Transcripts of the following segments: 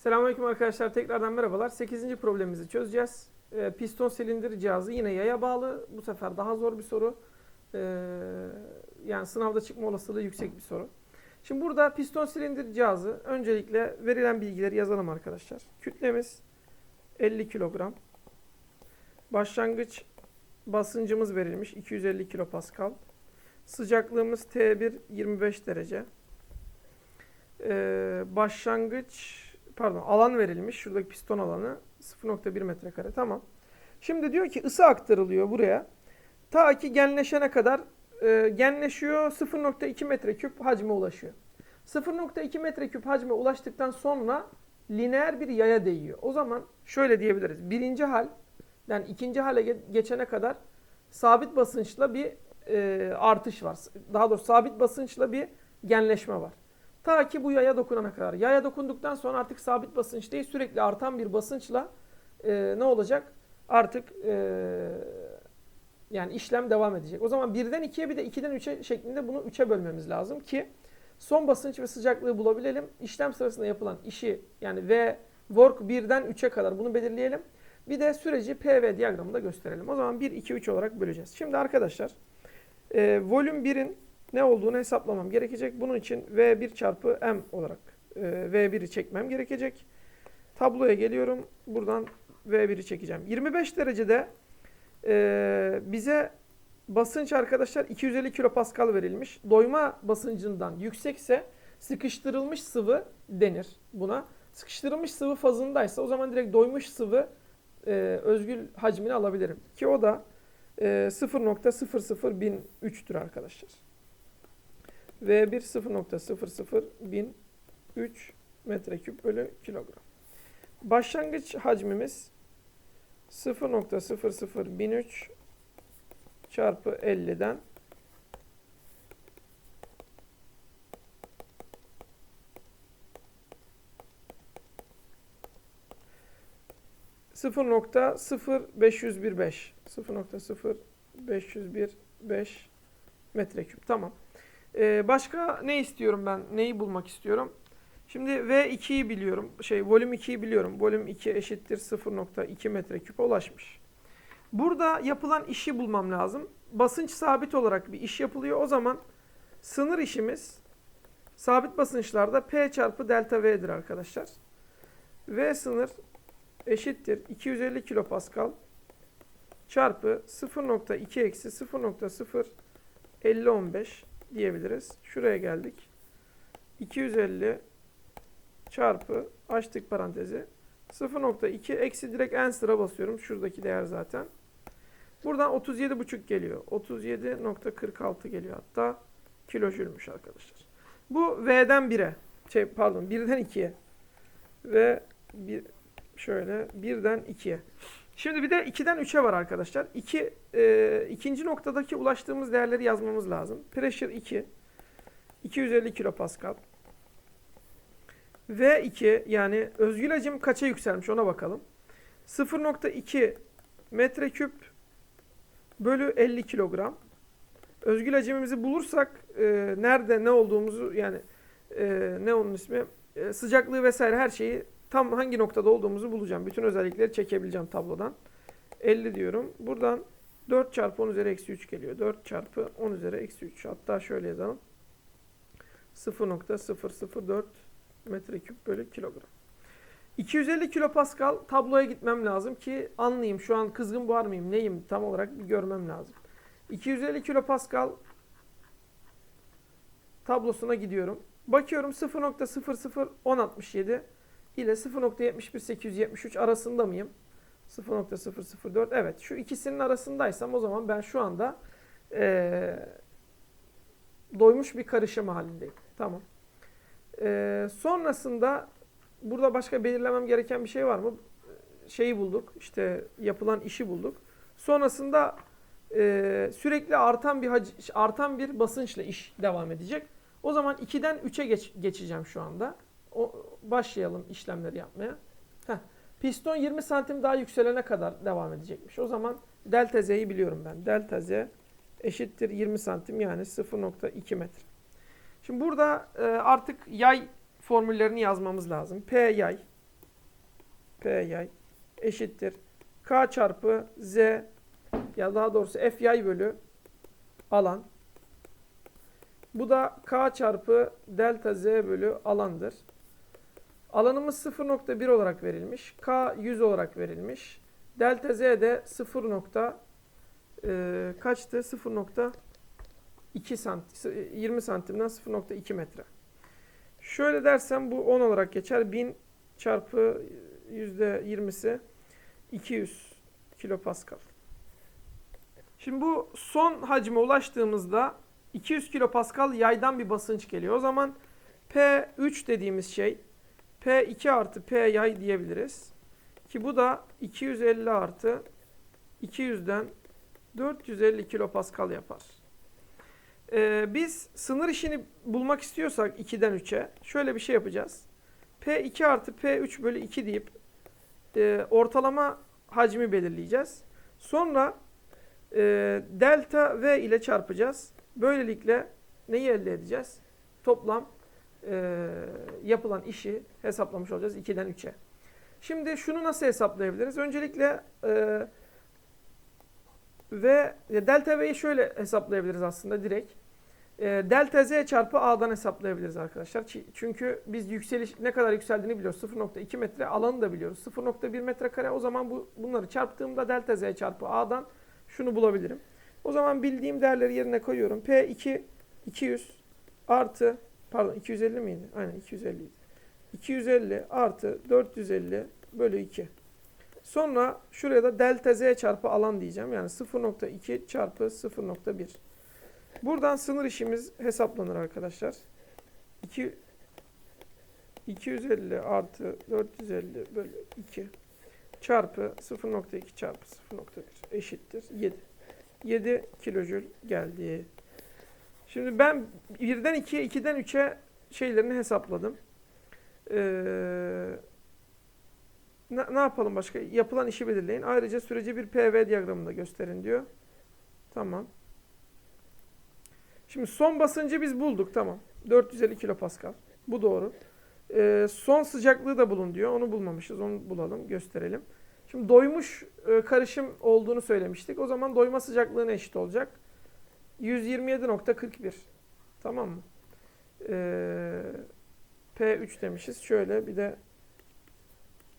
Selamünaleyküm arkadaşlar. Tekrardan merhabalar. 8. problemimizi çözeceğiz. Ee, piston silindir cihazı yine yaya bağlı. Bu sefer daha zor bir soru. Ee, yani sınavda çıkma olasılığı yüksek bir soru. Şimdi burada piston silindir cihazı öncelikle verilen bilgileri yazalım arkadaşlar. Kütlemiz 50 kilogram. Başlangıç basıncımız verilmiş 250 kilopascal. Sıcaklığımız T1 25 derece. Ee, başlangıç pardon alan verilmiş. Şuradaki piston alanı 0.1 metrekare. Tamam. Şimdi diyor ki ısı aktarılıyor buraya. Ta ki genleşene kadar e, genleşiyor 0.2 metreküp hacme ulaşıyor. 0.2 metreküp hacme ulaştıktan sonra lineer bir yaya değiyor. O zaman şöyle diyebiliriz. Birinci hal yani ikinci hale ge- geçene kadar sabit basınçla bir e, artış var. Daha doğrusu sabit basınçla bir genleşme var. Ta ki bu yaya dokunana kadar. Yaya dokunduktan sonra artık sabit basınç değil sürekli artan bir basınçla e, ne olacak? Artık e, yani işlem devam edecek. O zaman birden ikiye bir de 2'den 3'e şeklinde bunu 3'e bölmemiz lazım ki son basınç ve sıcaklığı bulabilelim. İşlem sırasında yapılan işi yani V work 1'den 3'e kadar bunu belirleyelim. Bir de süreci PV diyagramında gösterelim. O zaman 1, 2, 3 olarak böleceğiz. Şimdi arkadaşlar e, volüm 1'in ne olduğunu hesaplamam gerekecek. Bunun için V1 çarpı M olarak e, V1'i çekmem gerekecek. Tabloya geliyorum. Buradan V1'i çekeceğim. 25 derecede e, bize basınç arkadaşlar 250 kilopascal verilmiş. Doyma basıncından yüksekse sıkıştırılmış sıvı denir buna. Sıkıştırılmış sıvı fazındaysa o zaman direkt doymuş sıvı e, özgül hacmini alabilirim. Ki o da e, 0.00003'tür arkadaşlar. V1 0.00003 metreküp bölü kilogram. Başlangıç hacmimiz 0.00003 çarpı 50'den sıfır nokta sıfır beş yüz bir beş sıfır nokta sıfır beş yüz bir beş metreküp tamam. Ee, başka ne istiyorum ben? Neyi bulmak istiyorum? Şimdi V2'yi biliyorum. Şey volüm 2'yi biliyorum. Volüm 2 eşittir 0.2 metreküpe ulaşmış. Burada yapılan işi bulmam lazım. Basınç sabit olarak bir iş yapılıyor. O zaman sınır işimiz sabit basınçlarda P çarpı delta V'dir arkadaşlar. V sınır eşittir 250 kilopascal çarpı 0.2 eksi 0.05015 diyebiliriz. Şuraya geldik. 250 çarpı açtık parantezi 0.2 eksi direkt en sıra basıyorum. Şuradaki değer zaten. Buradan 37.5 geliyor. 37.46 geliyor hatta kilojülmüş arkadaşlar. Bu V'den 1'e şey pardon 1'den 2'ye ve bir şöyle 1'den 2'ye. Şimdi bir de 2'den 3'e var arkadaşlar. 2 e, ikinci noktadaki ulaştığımız değerleri yazmamız lazım. Pressure 2 250 kilopascal. V2 yani özgül hacim kaça yükselmiş ona bakalım. 0.2 metreküp bölü 50 kilogram. Özgül hacimimizi bulursak e, nerede ne olduğumuzu yani e, ne onun ismi e, sıcaklığı vesaire her şeyi tam hangi noktada olduğumuzu bulacağım. Bütün özellikleri çekebileceğim tablodan. 50 diyorum. Buradan 4 çarpı 10 üzeri eksi 3 geliyor. 4 çarpı 10 üzeri eksi 3. Hatta şöyle yazalım. 0.004 metreküp bölü kilogram. 250 kilopascal tabloya gitmem lazım ki anlayayım şu an kızgın buhar mıyım neyim tam olarak bir görmem lazım. 250 kilopascal tablosuna gidiyorum. Bakıyorum 0.00167 ile 0.71873 arasında mıyım? 0.004 evet şu ikisinin arasındaysam o zaman ben şu anda eee, doymuş bir karışım halindeyim. Tamam. Ee, sonrasında burada başka belirlemem gereken bir şey var mı? Şeyi bulduk. işte yapılan işi bulduk. Sonrasında e, sürekli artan bir artan bir basınçla iş devam edecek. O zaman 2'den 3'e geç, geçeceğim şu anda. O, başlayalım işlemleri yapmaya. Heh. Piston 20 santim daha yükselene kadar devam edecekmiş. O zaman delta z'yi biliyorum ben. Delta z eşittir 20 santim yani 0.2 metre. Şimdi burada e, artık yay formüllerini yazmamız lazım. P yay P yay eşittir. K çarpı Z ya daha doğrusu F yay bölü alan. Bu da K çarpı delta Z bölü alandır. Alanımız 0.1 olarak verilmiş. K 100 olarak verilmiş. Delta Z de 0. nokta, e, kaçtı? 0.2 santim, 20 santimden 0.2 metre. Şöyle dersem bu 10 olarak geçer. 1000 çarpı %20'si 200 kilopascal. Şimdi bu son hacme ulaştığımızda 200 kilopascal yaydan bir basınç geliyor. O zaman P3 dediğimiz şey P2 artı P yay diyebiliriz. Ki bu da 250 artı 200'den 450 kilopascal yapar. Ee, biz sınır işini bulmak istiyorsak 2'den 3'e şöyle bir şey yapacağız. P2 artı P3 bölü 2 deyip e, ortalama hacmi belirleyeceğiz. Sonra e, delta V ile çarpacağız. Böylelikle neyi elde edeceğiz? Toplam e, yapılan işi hesaplamış olacağız 2'den 3'e. Şimdi şunu nasıl hesaplayabiliriz? Öncelikle e, ve delta V'yi şöyle hesaplayabiliriz aslında direkt. E, delta Z çarpı A'dan hesaplayabiliriz arkadaşlar. Çünkü biz yükseliş ne kadar yükseldiğini biliyoruz. 0.2 metre alanı da biliyoruz. 0.1 metrekare o zaman bu bunları çarptığımda delta Z çarpı A'dan şunu bulabilirim. O zaman bildiğim değerleri yerine koyuyorum. P2 200 artı pardon 250 miydi? Aynen 250 idi. 250 artı 450 bölü 2. Sonra şuraya da delta z çarpı alan diyeceğim. Yani 0.2 çarpı 0.1. Buradan sınır işimiz hesaplanır arkadaşlar. 2 250 artı 450 bölü 2 çarpı 0.2 çarpı 0.1 eşittir 7. 7 kilojül geldi. Şimdi ben 1'den 2'ye 2'den 3'e şeylerini hesapladım. Ee, ne, ne yapalım başka? Yapılan işi belirleyin. Ayrıca süreci bir PV diyagramında gösterin diyor. Tamam. Şimdi son basıncı biz bulduk. Tamam. 450 kilopascal. Bu doğru. Ee, son sıcaklığı da bulun diyor. Onu bulmamışız. Onu bulalım. Gösterelim. Şimdi doymuş e, karışım olduğunu söylemiştik. O zaman doyma sıcaklığına eşit olacak. 127.41. Tamam mı? Ee, P3 demişiz. Şöyle bir de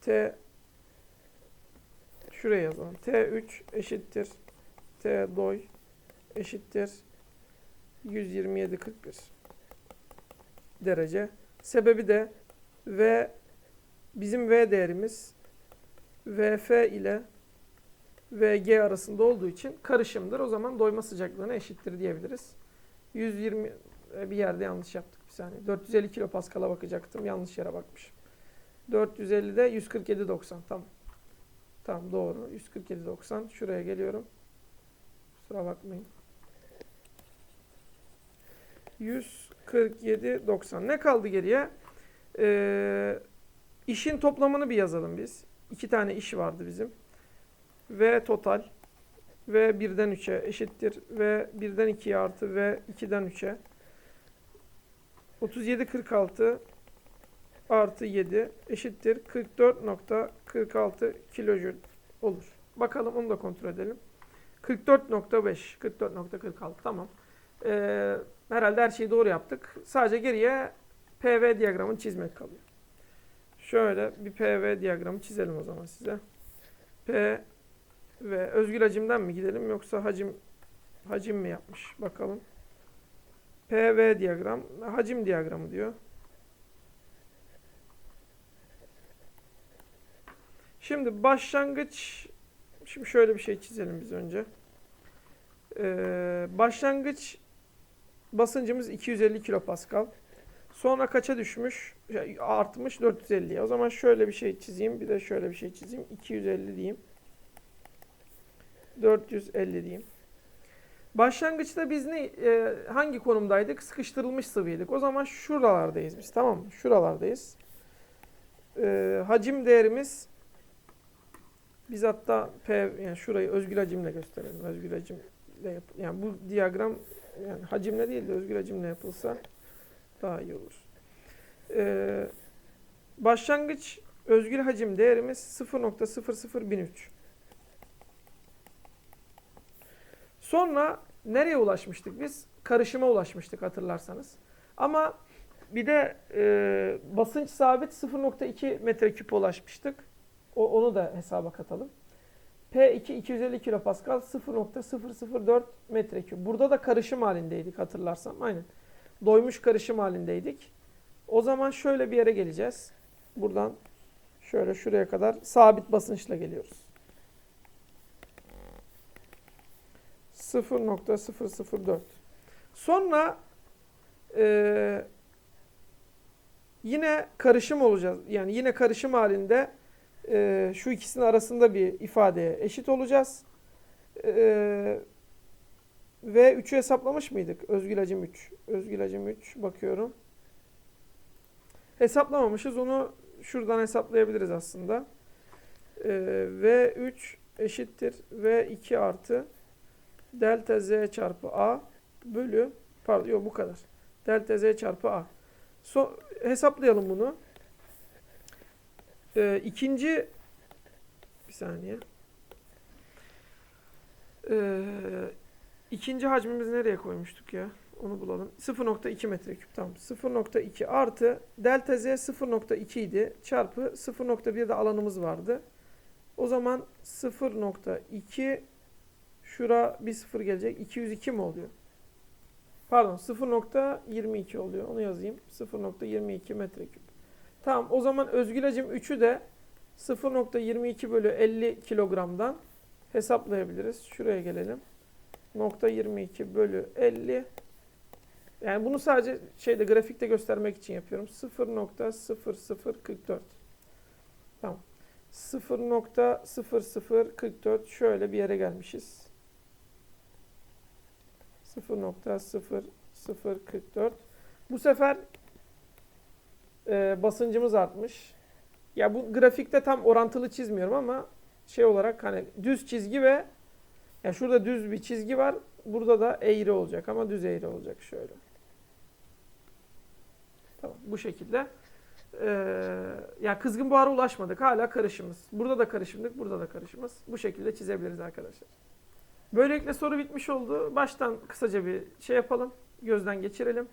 T şuraya yazalım. T3 eşittir T doy eşittir 127.41 derece. Sebebi de V bizim V değerimiz VF ile VG arasında olduğu için karışımdır. O zaman doyma sıcaklığına eşittir diyebiliriz. 120 e, bir yerde yanlış yaptık bir saniye. 450 kilopaskal'a bakacaktım. Yanlış yere bakmışım. 450'de 147.90 tamam. Tamam doğru. 147.90. Şuraya geliyorum. Kusura bakmayın. 147.90. Ne kaldı geriye? Ee, işin toplamını bir yazalım biz. İki tane iş vardı bizim. V total ve 1'den 3'e eşittir ve 1'den 2'ye artı ve 2'den 3'e 37 46 artı 7 eşittir 44.46 kilojül olur. Bakalım onu da kontrol edelim. 44.5 44.46 tamam. Ee, herhalde her şeyi doğru yaptık. Sadece geriye PV diyagramını çizmek kalıyor. Şöyle bir PV diyagramı çizelim o zaman size. P ve özgül hacimden mi gidelim yoksa hacim hacim mi yapmış? Bakalım. PV diyagram, hacim diyagramı diyor. Şimdi başlangıç şimdi şöyle bir şey çizelim biz önce. Ee, başlangıç basıncımız 250 kilopascal. Sonra kaça düşmüş? Ya, Artmış 450'ye. O zaman şöyle bir şey çizeyim. Bir de şöyle bir şey çizeyim. 250 diyeyim. 450 diyeyim. Başlangıçta biz ne e, hangi konumdaydık? Sıkıştırılmış sıvıydık. O zaman şuralardayız biz. Tamam mı? Şuralardayız. E, hacim değerimiz biz hatta P yani şurayı özgül hacimle gösterelim. Özgül hacimle yap yani bu diyagram yani hacimle değil de özgül hacimle yapılsa daha iyi olur. E, başlangıç özgül hacim değerimiz 0.00013. Sonra nereye ulaşmıştık biz? Karışıma ulaşmıştık hatırlarsanız. Ama bir de e, basınç sabit 0.2 metreküp ulaşmıştık. O, onu da hesaba katalım. P2 250 kilopascal 0.004 metreküp. Burada da karışım halindeydik hatırlarsam. Aynen. Doymuş karışım halindeydik. O zaman şöyle bir yere geleceğiz. Buradan şöyle şuraya kadar sabit basınçla geliyoruz. 0.004. Sonra eee, yine karışım olacağız. Yani yine karışım halinde eee, şu ikisinin arasında bir ifadeye eşit olacağız. Eee, ve 3'ü hesaplamış mıydık? Özgül hacim 3. Özgül hacim 3 bakıyorum. Hesaplamamışız. Onu şuradan hesaplayabiliriz aslında. Ee, V3 eşittir V2 artı delta Z çarpı A bölü pardon yok bu kadar. Delta Z çarpı A. So, hesaplayalım bunu. Ee, ikinci bir saniye. Ee, ikinci hacmimizi nereye koymuştuk ya? Onu bulalım. 0.2 metreküp. Tamam. 0.2 artı delta z 0.2 idi. Çarpı 0.1 de alanımız vardı. O zaman 0.2 şura bir sıfır gelecek. 202 mi oluyor? Pardon 0.22 oluyor. Onu yazayım. 0.22 metreküp. Tamam o zaman özgül hacim 3'ü de 0.22 bölü 50 kilogramdan hesaplayabiliriz. Şuraya gelelim. Nokta 22 bölü 50 yani bunu sadece şeyde grafikte göstermek için yapıyorum. 0.0044. Tamam. 0.0044 şöyle bir yere gelmişiz. 0.0044. Bu sefer e, basıncımız artmış. Ya bu grafikte tam orantılı çizmiyorum ama şey olarak hani düz çizgi ve ya şurada düz bir çizgi var. Burada da eğri olacak ama düz eğri olacak şöyle. Tamam bu şekilde. Ee, ya kızgın buhara ulaşmadık. Hala karışımız. Burada da karışımdık, burada da karışımız. Bu şekilde çizebiliriz arkadaşlar. Böylelikle soru bitmiş oldu. Baştan kısaca bir şey yapalım. Gözden geçirelim.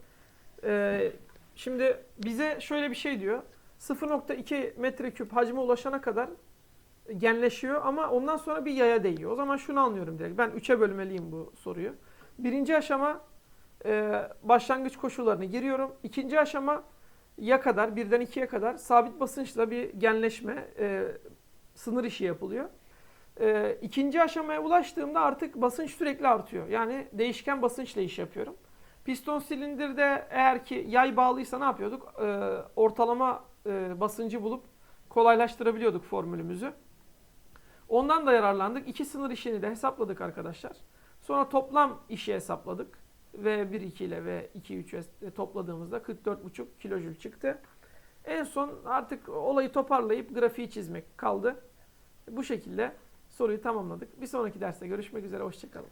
Ee, şimdi bize şöyle bir şey diyor. 0.2 metreküp hacme ulaşana kadar genleşiyor ama ondan sonra bir yaya değiyor. O zaman şunu anlıyorum direkt. Ben 3'e bölmeliyim bu soruyu. Birinci aşama e, başlangıç koşullarını giriyorum. İkinci aşama ya kadar birden ikiye kadar sabit basınçla bir genleşme e, sınır işi yapılıyor. E, ikinci aşamaya ulaştığımda artık basınç sürekli artıyor. Yani değişken basınçla iş yapıyorum. Piston silindirde eğer ki yay bağlıysa ne yapıyorduk? E, ortalama e, basıncı bulup kolaylaştırabiliyorduk formülümüzü. Ondan da yararlandık. İki sınır işini de hesapladık arkadaşlar. Sonra toplam işi hesapladık. V1-2 ile V2-3 topladığımızda 44,5 kilojül çıktı. En son artık olayı toparlayıp grafiği çizmek kaldı. Bu şekilde soruyu tamamladık. Bir sonraki derste görüşmek üzere. Hoşçakalın.